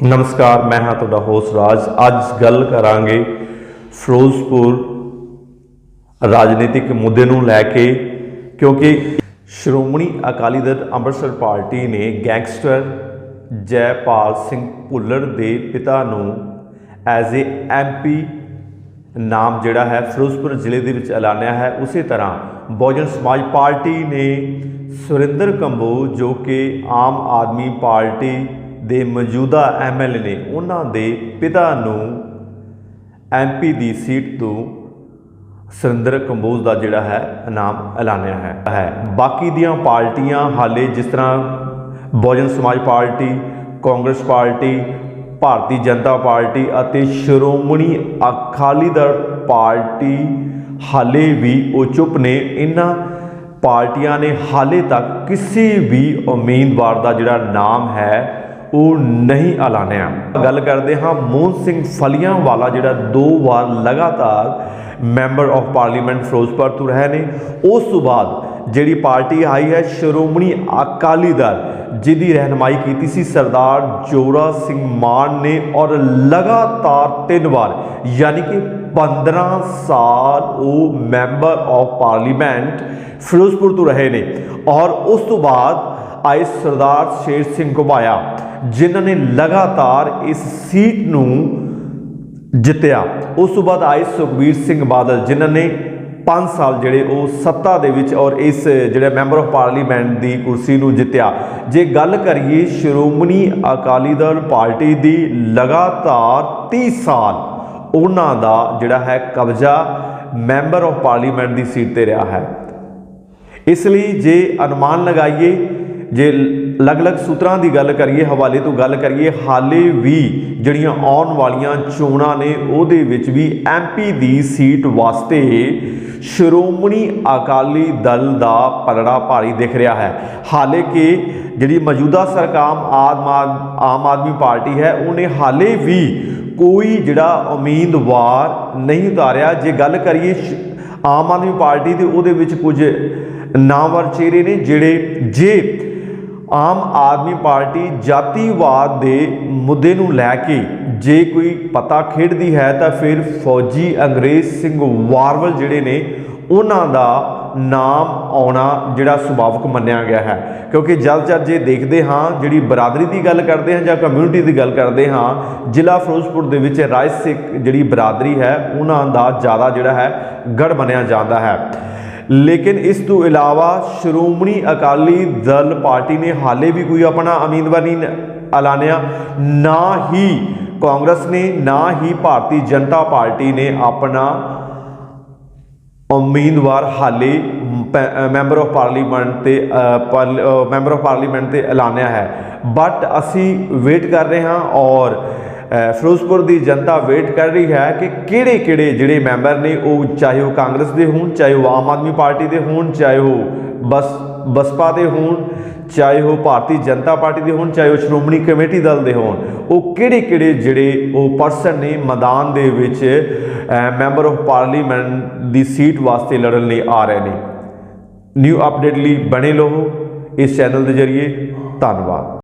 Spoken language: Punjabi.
ਨਮਸਕਾਰ, ਮੈਂ ਹਾਂ ਤੁਹਾਡਾ ਹੋਸਟ ਰਾਜ। ਅੱਜ ਗੱਲ ਕਰਾਂਗੇ ਫਿਰੋਜ਼ਪੁਰ ਰਾਜਨੀਤਿਕ ਮੁੱਦੇ ਨੂੰ ਲੈ ਕੇ, ਕਿਉਂਕਿ ਸ਼੍ਰੋਮਣੀ ਅਕਾਲੀ ਦਲ ਅੰਮ੍ਰਿਤਸਰ ਪਾਰਟੀ ਨੇ ਗੈਂਗਸਟਰ ਜੈਪਾਲ ਸਿੰਘ ਭੁੱਲਰ ਦੇ ਪਿਤਾ ਨੂੰ ਐਜ਼ ਏ ਐਮਪੀ ਨਾਮ ਜਿਹੜਾ ਹੈ ਫਿਰੋਜ਼ਪੁਰ ਜ਼ਿਲ੍ਹੇ ਦੇ ਵਿੱਚ ਐਲਾਨਿਆ ਹੈ। ਉਸੇ ਤਰ੍ਹਾਂ ਬਹੁਜਨ ਸਮਾਜ ਪਾਰਟੀ ਨੇ ਸੁਰਿੰਦਰ ਕੰਬੋ ਜੋ ਕਿ ਆਮ ਆਦਮੀ ਪਾਰਟੀ ਦੇ ਮੌਜੂਦਾ ਐਮਐਲਏ ਨੇ ਉਹਨਾਂ ਦੇ ਪਿਤਾ ਨੂੰ ਐਮਪੀ ਦੀ ਸੀਟ ਤੋਂ ਸੁਰਿੰਦਰ ਕੰਬੋਜ ਦਾ ਜਿਹੜਾ ਹੈ ਇਨਾਮ ਐਲਾਨਿਆ ਹੈ। ਹੈ। ਬਾਕੀ ਦੀਆਂ ਪਾਰਟੀਆਂ ਹਾਲੇ ਜਿਸ ਤਰ੍ਹਾਂ Bahujan Samaj party, Congress party, Bharatiya Janata party ਅਤੇ ਸ਼੍ਰੋਮਣੀ ਅਕਾਲੀ ਦਲ ਪਾਰਟੀ ਹਾਲੇ ਵੀ ਉਹ ਚੁੱਪ ਨੇ। ਇਹਨਾਂ ਪਾਰਟੀਆਂ ਨੇ ਹਾਲੇ ਤੱਕ ਕਿਸੇ ਵੀ ਉਮੀਦਵਾਰ ਦਾ ਜਿਹੜਾ ਨਾਮ ਹੈ ਉਹ ਨਹੀਂ ਐਲਾਨਿਆ। ਗੱਲ ਕਰਦੇ ਹਾਂ ਮੋਹਨ ਸਿੰਘ ਫਲੀਆਂ ਵਾਲਾ ਜਿਹੜਾ ਦੋ ਵਾਰ ਲਗਾਤਾਰ ਮੈਂਬਰ ਆਫ ਪਾਰਲੀਮੈਂਟ ਫਿਰੋਜ਼ਪੁਰ ਤੋਂ ਰਹੇ ਨੇ। ਉਸ ਤੋਂ ਬਾਅਦ ਜਿਹੜੀ ਪਾਰਟੀ ਆਈ ਹੈ, ਸ਼੍ਰੋਮਣੀ ਅਕਾਲੀ ਦਲ, ਜਿਹਦੀ ਰਹਿਨਮਾਈ ਕੀਤੀ ਸੀ ਸਰਦਾਰ ਜੋਰਾ ਸਿੰਘ ਮਾਨ ਨੇ ਔਰ ਲਗਾਤਾਰ ਤਿੰਨ ਵਾਰ, ਯਾਨੀ ਕਿ 15 ਸਾਲ ਉਹ ਮੈਂਬਰ ਆਫ ਪਾਰਲੀਮੈਂਟ ਫਿਰੋਜ਼ਪੁਰ ਤੋਂ ਰਹੇ ਨੇ। ਔਰ ਉਸ ਤੋਂ ਬਾਅਦ ਆਏ ਸਰਦਾਰ ਸ਼ੇਰ ਸਿੰਘ ਘੁਬਾਇਆ। ਜਿਨ੍ਹਾਂ ਨੇ ਲਗਾਤਾਰ ਇਸ ਸੀਟ ਨੂੰ ਜਿੱਤਿਆ। ਉਸ ਤੋਂ ਬਾਅਦ ਆਏ ਸੁਖਬੀਰ ਸਿੰਘ ਬਾਦਲ, ਜਿਨ੍ਹਾਂ ਨੇ 5 ਸਾਲ ਜਿਹੜੇ ਉਹ ਸੱਤਾ ਦੇ ਵਿੱਚ ਔਰ ਇਸ ਜਿਹੜੇ ਮੈਂਬਰ ਆਫ ਪਾਰਲੀਮੈਂਟ ਦੀ ਕੁਰਸੀ ਨੂੰ ਜਿੱਤਿਆ। ਜੇ ਗੱਲ ਕਰੀਏ, ਸ਼੍ਰੋਮਣੀ ਅਕਾਲੀ ਦਲ ਪਾਰਟੀ ਦੀ ਲਗਾਤਾਰ 30 ਸਾਲ ਉਹਨਾਂ ਦਾ ਜਿਹੜਾ ਹੈ ਕਬਜ਼ਾ ਮੈਂਬਰ ਆਫ ਪਾਰਲੀਮੈਂਟ ਦੀ ਸੀਟ ਤੇ ਰਿਹਾ ਹੈ। ਇਸ ਲਈ ਜੇ ਅਨੁਮਾਨ ਲਗਾਈਏ, ਜੇ ਅਲੱਗ-ਅਲੱਗ ਸੂਤਰਾਂ ਦੀ ਗੱਲ ਕਰੀਏ, ਹਵਾਲੇ ਤੋਂ ਗੱਲ ਕਰੀਏ, ਹਾਲੇ ਵੀ ਜਿਹੜੀਆਂ ਆਉਣ ਵਾਲੀਆਂ ਚੋਣਾਂ ਨੇ, ਉਹਦੇ ਵਿੱਚ ਵੀ ਐਮਪੀ ਦੀ ਸੀਟ ਵਾਸਤੇ ਸ਼੍ਰੋਮਣੀ ਅਕਾਲੀ ਦਲ ਦਾ ਪਲੜਾ ਭਾਰੀ ਦਿਖ ਰਿਹਾ ਹੈ। ਹਾਲੇ ਕਿ ਜਿਹੜੀ ਮੌਜੂਦਾ ਸਰਕਾਰ ਆਮ ਆਮ ਆਦਮੀ ਪਾਰਟੀ ਹੈ, ਉਹਨੇ ਹਾਲੇ ਵੀ ਕੋਈ ਜਿਹੜਾ ਉਮੀਦਵਾਰ ਨਹੀਂ ਉਤਾਰਿਆ। ਜੇ ਗੱਲ ਕਰੀਏ ਸ਼- ਆਮ ਆਦਮੀ ਪਾਰਟੀ ਤੇ ਉਹਦੇ ਵਿੱਚ ਕੁਝ ਨਾਮਵਰ ਚਿਹਰੇ ਨੇ, ਜਿਹੜੇ ਜੇ ਆਮ ਆਦਮੀ ਪਾਰਟੀ ਜਾਤੀਵਾਦ ਦੇ ਮੁੱਦੇ ਨੂੰ ਲੈ ਕੇ ਜੇ ਕੋਈ ਪਤਾ ਖੇਡਦੀ ਹੈ ਤਾਂ ਫਿਰ ਫੌਜੀ ਅੰਗਰੇਜ਼ ਸਿੰਘ ਵਾਰਵਲ ਜਿਹੜੇ ਨੇ, ਉਹਨਾਂ ਦਾ ਨਾਮ ਆਉਣਾ ਜਿਹੜਾ ਸੁਭਾਵਕ ਮੰਨਿਆ ਗਿਆ ਹੈ। ਕਿਉਂਕਿ ਜਦ ਜਦ ਜੇ ਦੇਖਦੇ ਹਾਂ, ਜਿਹੜੀ ਬਰਾਦਰੀ ਦੀ ਗੱਲ ਕਰਦੇ ਹਾਂ ਜਾਂ ਕਮਿਊਨਿਟੀ ਦੀ ਗੱਲ ਕਰਦੇ ਹਾਂ, ਜ਼ਿਲ੍ਹਾ ਫਿਰੋਜ਼ਪੁਰ ਦੇ ਵਿੱਚ ਰਾਜ ਸਿੱਖ ਜਿਹੜੀ ਬਰਾਦਰੀ ਹੈ, ਉਹਨਾਂ ਦਾ ਜ਼ਿਆਦਾ ਜਿਹੜਾ ਹੈ ਗੜ ਮੰਨਿਆ ਜਾਂਦਾ ਹੈ। ਲੇਕਿਨ ਇਸ ਤੋਂ ਇਲਾਵਾ ਸ਼੍ਰੋਮਣੀ ਅਕਾਲੀ ਦਲ ਪਾਰਟੀ ਨੇ ਹਾਲੇ ਵੀ ਕੋਈ ਆਪਣਾ ਉਮੀਦਵਾਰ ਨਹੀਂ ਐਲਾਨਿਆ ਨਾ ਹੀ ਕਾਂਗਰਸ ਨੇ ਨਾ ਹੀ ਭਾਰਤੀ ਜਨਤਾ ਪਾਰਟੀ ਨੇ ਆਪਣਾ ਉਮੀਦਵਾਰ ਹਾਲੇ ਪੈ- ਮੈਂਬਰ ਆਫ ਪਾਰਲੀਮੈਂਟ ਤੇ ਅ, ਮੈਂਬਰ ਆਫ ਪਾਰਲੀਮੈਂਟ ਤੇ ਐਲਾਨਿਆ ਹੈ। ਬਟ ਅਸੀਂ ਵੇਟ ਕਰ ਰਹੇ ਹਾਂ ਔਰ ਫਿਰੋਜ਼ਪੁਰ ਦੀ ਜਨਤਾ ਵੇਟ ਕਰ ਰਹੀ ਹੈ ਕਿ ਕਿਹੜੇ ਕਿਹੜੇ ਜਿਹੜੇ ਮੈਂਬਰ ਨੇ ਉਹ ਚਾਹੇ ਉਹ ਕਾਂਗਰਸ ਦੇ ਹੋਣ, ਚਾਹੇ ਉਹ ਆਮ ਆਦਮੀ ਪਾਰਟੀ ਦੇ ਹੋਣ, ਚਾਹੇ ਉਹ ਬਸ, ਬਸਪਾ ਦੇ ਹੋਣ, ਚਾਹੇ ਉਹ ਭਾਰਤੀ ਜਨਤਾ ਪਾਰਟੀ ਦੇ ਹੋਣ, ਚਾਹੇ ਉਹ ਸ਼੍ਰੋਮਣੀ ਕਮੇਟੀ ਦਲ ਦੇ ਹੋਣ, ਉਹ ਕਿਹੜੇ ਕਿਹੜੇ ਜਿਹੜੇ ਉਹ ਪਰਸਨ ਨੇ ਮੈਦਾਨ ਦੇ ਵਿੱਚ ਮੈਂਬਰ ਆਫ ਪਾਰਲੀਮੈਂਟ ਦੀ ਸੀਟ ਵਾਸਤੇ ਲੜਨ ਲਈ ਆ ਰਹੇ ਨੇ। ਨਿਊ ਅਪਡੇਟ ਲਈ ਬਣੇ ਰਹੋ। ਇਸ ਚੈਨਲ ਦੇ ਜ਼ਰੀਏ ਧੰਨਵਾਦ।